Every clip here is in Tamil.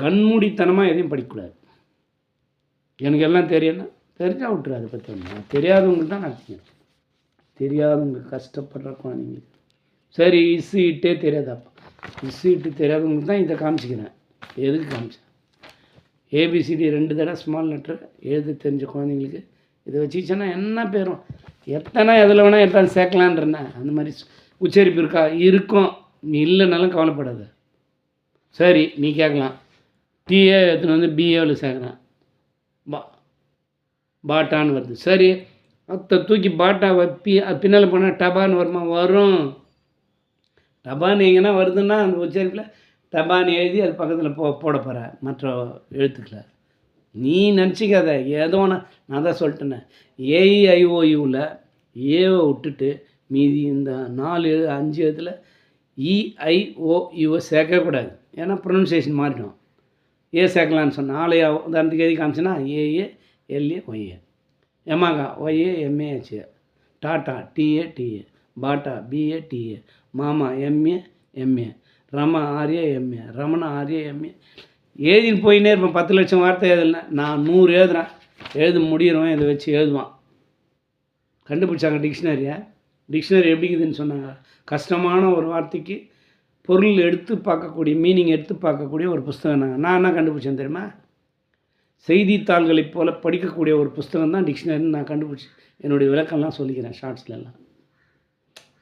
கண்மூடித்தனமாக எதையும் படிக்கக்கூடாது. எனக்கு எல்லாம் தெரியும்னா தெரிஞ்சால் விட்டுரு அதை பற்றி ஒன்று தெரியாதவங்களுக்கு தான் நான் தெரியாதவங்க கஷ்டப்படுற குழந்தைங்களுக்கு சரி இசு இட்டே தெரியாதாப்பா. இசு இட்டு தெரியாதவங்களுக்கு தான் இதை காமிச்சிக்கிறேன். எதுக்கு காமிச்சேன்? ஏபிசிடி ரெண்டு தடவை ஸ்மால் லெட்டர் எழுத தெரிஞ்ச குழந்தைங்களுக்கு இதை வச்சுக்கிச்சேன்னா என்ன பேரும்? எத்தனை எதில் வேணால் எத்தனை சேர்க்கலான்றேன் அந்த மாதிரி உச்சரிப்பு இருக்கா? இருக்கும். நீ இல்லைனாலும் கவலைப்படாத. சரி நீ கேட்கலாம். டிஏ எடுத்துன்னு வந்து பிஏவில் சேர்க்குறேன். பா பாட்டான்னு வருது. சரி அத்தை தூக்கி பாட்டா பி பின்னால் போனால் டபான்னு வருமா? வரும். டபான்னு எங்கன்னா வருதுன்னா அந்த உச்சரிப்பில் டபான்னு எழுதி அது பக்கத்தில் போ போட போகிற மற்ற எழுத்துக்களை. நீ நினச்சிக்காத. ஏதோ ஒன்று நான் தான் சொல்லிட்டேனே. ஏஇஐஓயூவில் ஏவை விட்டுட்டு மீதி இந்த நாலு அஞ்சு எழுத்துல இஐஓயூவை சேர்க்கக்கூடாது. ஏன்னா ப்ரொனன்சியேஷன் மாறிடும். ஏ சேர்க்கலான்னு சொன்னால் ஆலையா உதாரணத்துக்கு எழுதி காமிச்சேன்னா A A L A Y A Yamaha Y A M A H A tata T A T A பாட்டா பிஏ டிஏ மாமா M A M A Rama R A M A Ramana R A M A எழுதின்னு போயினே இருப்பேன். பத்து லட்சம் வார்த்தை எழுதலை. நான் நூறு எழுதுறேன். எழுத முடியிறவன் இதை வச்சு எழுதுவான். கண்டுபிடிச்சாங்க டிக்ஷனரியை. டிக்ஷனரி எப்படி இருக்குதுன்னு சொன்னாங்க. கஷ்டமான ஒரு வார்த்தைக்கு பொருள் எடுத்து பார்க்கக்கூடிய மீனிங் எடுத்து பார்க்கக்கூடிய ஒரு புஸ்தகம் நாங்கள் நான் என்ன கண்டுபிடிச்சேன் தெரியுமா? செய்தித்தாள்களைப் போல் படிக்கக்கூடிய ஒரு புஸ்தகம் தான் டிக்ஷனரின்னு நான் கண்டுபிடிச்சி என்னுடைய விளக்கம்லாம் சொல்லிக்கிறேன் ஷார்ட்ஸ்லலாம்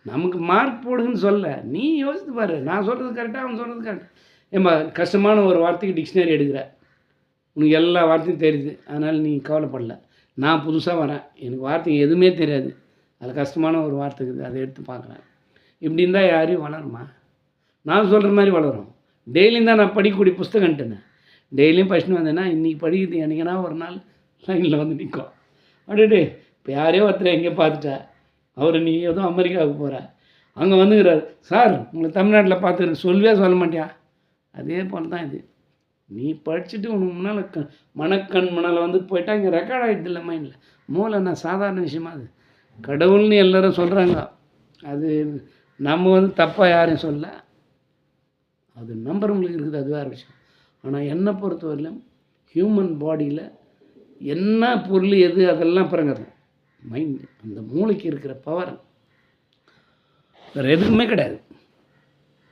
நமக்கு மார்க் போடுங்கன்னு சொல்ல நீ யோசித்து பாரு. நான் சொல்கிறது கரெக்டாக அவன் சொல்கிறது கரெக்டாக ஏம்மா கஷ்டமான ஒரு வார்த்தைக்கு டிக்ஷனரி எடுக்கிற. உனக்கு எல்லா வார்த்தையும் தெரியுது. அதனால் நீ கவலைப்படல. நான் புதுசாக வரேன். எனக்கு வார்த்தைங்க எதுவுமே தெரியாது. அது கஷ்டமான ஒரு வார்த்தை இருக்குது அதை எடுத்து பார்க்குறேன். இப்படி இருந்தால் யாரையும் வளருமா? நான் சொல்கிற மாதிரி வளரும். டெய்லியும் தான் நான் படிக்கக்கூடிய புஸ்தகம்ட்டேனே டெய்லியும் படிச்சுட்டு வந்தேன்னா இன்றைக்கி படிக்கிறது என்னைக்குன்னா ஒரு நாள் லைனில் வந்து நிற்கும் அப்படின்ட்டு இப்போ யாரையோ ஒருத்தர் எங்கேயோ பார்த்துட்டா. அவர் நீ ஏதோ அமெரிக்காவுக்கு போகிற அங்கே வந்துக்கிறார். சார் உங்களை தமிழ்நாட்டில் பார்த்துக்கிறேன். சொல்லவே சொல்ல மாட்டியா? அதே போல் தான் இது. நீ படிச்சுட்டு உனக்கு முன்னால் க மனக்கண் முன்னால் வந்து போயிட்டா இங்கே ரெக்கார்ட் ஆகிடுது இல்லை மைண்டில் மூளை நான் சாதாரண விஷயமா அது? கடவுள்னு எல்லோரும் சொல்கிறாங்க அது நம்ம வந்து தப்பாக யாரையும் சொல்லலை. அது நம்புறவங்களுக்கு இருக்குது அது வேறு விஷயம். ஆனால் என்னை பொறுத்தவரையிலும் ஹியூமன் பாடியில் என்ன பொருள் எது அதெல்லாம் பிறகுது மைண்ட் அந்த மூளைக்கு இருக்கிற பவர் வேறு எதுக்குமே கிடையாது.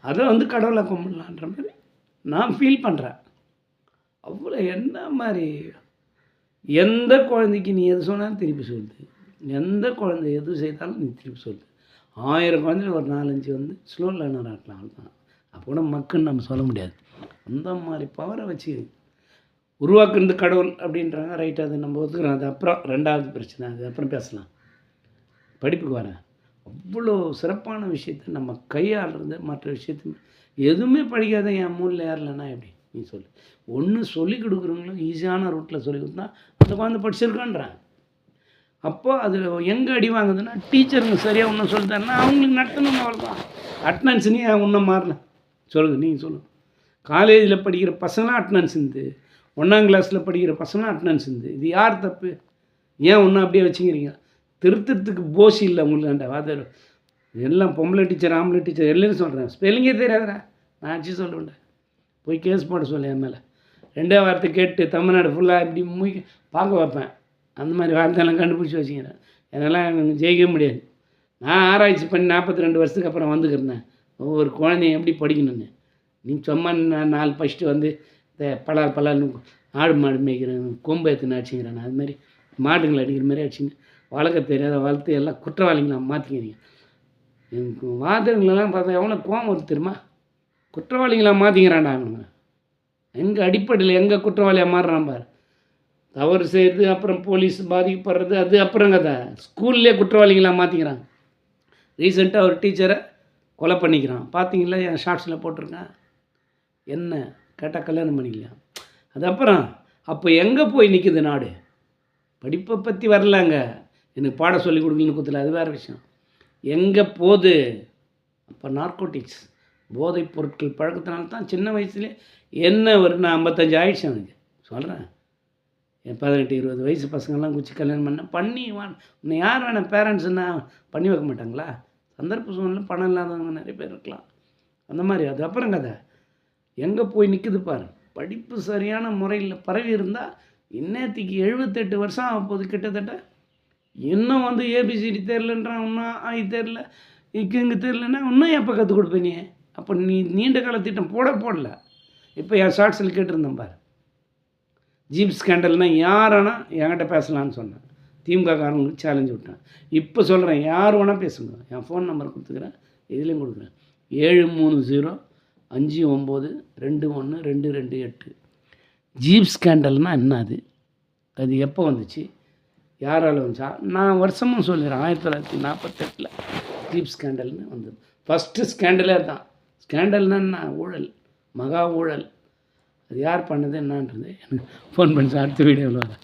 அதை வந்து கடவுளை கும்பிடலான்ற மாதிரி நான் ஃபீல் பண்ணுறேன் அவ்வளோ என்ன மாதிரி? எந்த குழந்தைக்கு நீ எது சொன்னாலும் திருப்பி சொல்லுது. எந்த குழந்தை எது செய்தாலும் நீ திருப்பி சொல்லுது. ஆயிரம் குழந்தைல ஒரு நாலஞ்சு வந்து ஸ்லோ லேர்னர் ஆகலாம் அவ்வளோதான் அப்போ கூட மக்குன்னு நம்ம சொல்ல முடியாது. அந்த மாதிரி பவரை வச்சு உருவாக்குறது கடவுள் அப்படின்றாங்க. ரைட் அது நம்ம ஒத்துக்கிறோம். அது அப்புறம் ரெண்டாவது பிரச்சனை. அது அப்புறம் பேசலாம். படிப்புக்கு வரேன். அவ்வளோ சிறப்பான விஷயத்தை நம்ம கையாளுறது மற்ற விஷயத்து எதுவுமே படிக்காத என் மூலில் ஏறலைன்னா எப்படி? நீ சொல்லு. ஒன்று சொல்லி கொடுக்குறவங்களும் ஈஸியான ரூட்டில் சொல்லி கொடுத்தா அந்த குழந்தை படிச்சிருக்கான்றான். அப்போ அதில் எங்கே அடி வாங்குதுன்னா டீச்சருங்க சரியாக ஒன்றும் சொல்லித்தாருன்னா அவங்களுக்கு நடத்தணும் அவ்வளோதான் அட்டனன்ஸ் நீ ஒன்றும் மாறல. சொல்லுங்கள் நீங்கள் சொல்லுங்கள் காலேஜில் படிக்கிற பசங்களாம் அட்டனன்ஸ் இருந்து ஒன்றாம் கிளாஸில் படிக்கிற பசங்களாம் அட்டனன்ஸ் இருந்து இது யார் தப்பு? ஏன் ஒன்றும் அப்படியே வச்சுக்கிறீங்க? திருத்தத்துக்கு போசி இல்லை உங்களுக்கு வாதர். எல்லாம் பொம்பளை டீச்சர் ஆம்பளை டீச்சர் எல்லாரும் சொல்கிறேன் ஸ்பெல்லிங்கே தெரியாதுடா. நான் அடிச்சு சொல்லுவேன்டா. போய் கேஸ் போட சொல்லு என் மேலே. ரெண்டே வார்த்தை கேட்டு தமிழ்நாடு ஃபுல்லாக இப்படி மூய் பார்க்க வைப்பேன். அந்த மாதிரி வார்த்தையெல்லாம் கண்டுபிடிச்சி வச்சுக்கிறேன். என்னெல்லாம் ஜெயிக்க முடியாது. நான் ஆராய்ச்சி பண்ணி நாற்பத்தி ரெண்டு வருஷத்துக்கு அப்புறம் வந்துக்கிறேன் ஒவ்வொரு குழந்தையும் எப்படி படிக்கணும்னு? நீ சும்மா நான் நாலு ஃபஸ்ட்டு வந்து இந்த பலால் பலால்னு ஆடு மாடு மேய்க்கிறேன் கொம்பு எடுத்துன்னு அடிச்சுக்கிறேன் அது மாதிரி மாடுங்களை அடிக்கிற மாதிரி அடிச்சுங்க வளர்க்க தெரியாத வளர்த்து எல்லாம் குற்றவாளிகளை மாற்றிக்கிறீங்க எனக்கு வாதங்களெல்லாம் பார்த்தா எவ்வளோ கோவம் வருது தெரியுமா? குற்றவாளிகளாக மாற்றிக்கிறான்டா அவனுங்க. எங்கே அடிப்படையில் எங்கே குற்றவாளியாக மாறுறான் பாரு. தவறு செய்கிறது அப்புறம் போலீஸ் பாதிக்கப்படுறது அது அப்புறம் கதை ஸ்கூல்லே குற்றவாளிகளாக மாற்றிக்கிறாங்க ரீசெண்டாக ஒரு டீச்சரை கொலை பண்ணிக்கிறான். பார்த்தீங்களா என் ஷார்ட்ஸில் போட்டிருக்கேன். என்ன? கேட்டால் கல்யாணம் பண்ணிக்கலாம் அது அப்புறம் அப்போ எங்கே போய் நிற்குது நாடு? படிப்பை பற்றி வரலங்க. எனக்கு பாட சொல்லி கொடுக்கலன்னு குத்துல. அது வேறு விஷயம். எங்கே போகுது அப்போ நார்கோட்டிக்ஸ் போதைப் பொருட்கள் பழக்கத்தினால தான் சின்ன வயசுலேயே என்ன ஒரு நான் ஐம்பத்தஞ்சு ஆயிடுச்சு எனக்கு. சொல்கிறேன் என் பதினெட்டு இருபது வயசு பசங்கள்லாம் குச்சி கல்யாணம் பண்ண பண்ணி வா உன்னை யார் வேணால் பேரண்ட்ஸ்னா பண்ணி வைக்க மாட்டாங்களா? சந்தர்ப்ப சூழ்நிலை பணம் இல்லாதவங்க நிறைய பேர் இருக்கலாம். அந்த மாதிரி. அது அப்புறம் கதை. எங்கே போய் நிற்குது பாரு. படிப்பு சரியான முறையில் பரவி இருந்தால் இன்னத்துக்கு எழுபத்தெட்டு வருஷம் ஆக போகுது கிட்டத்தட்ட. இன்னும் வந்து ஏபிசிடி தெரிலன்றான் இன்னும் ஆய் தெரில இக்கு இங்கே தெரிலன்னா இன்னும் எப்போ கற்றுக் கொடுப்ப நீ? அப்போ நீ நீண்ட கால திட்டம் போட போடல. இப்போ என் ஷார்ட்ஸில் கேட்டிருந்தேன் பாரு. ஜீப் ஸ்கேண்டல்னால் யாரானா என்கிட்ட பேசலான்னு சொன்னேன். திமுககாரங்களுக்கு சேலஞ்சு விட்டேன் இப்போ சொல்கிறேன் யார் வேணால் பேசுங்க. என் ஃபோன் நம்பர் கொடுத்துக்கிறேன். இதுலேயும் கொடுக்குறேன். ஏழு மூணு ஜீரோ அஞ்சு ஒம்பது ரெண்டு ஒன்று ரெண்டு ரெண்டு எட்டு. ஜீப் ஸ்கேண்டல்னால் என்ன அது? அது எப்போ வந்துச்சு? யாரால் வந்துச்சா? நான் வருஷமும் சொல்லிடுறேன். ஆயிரத்தி தொள்ளாயிரத்தி நாற்பத்தெட்டில் ஜீப் ஸ்கேண்டல்னு வந்தது. ஃபஸ்ட்டு ஸ்கேண்டலே தான் ஸ்கேண்டல்னா என்ன? ஊழல். மகா ஊழல். அது யார் பண்ணது? என்னன்றது? எனக்கு ஃபோன் பண்ணி அடுத்த வீடியோவில் வரேன்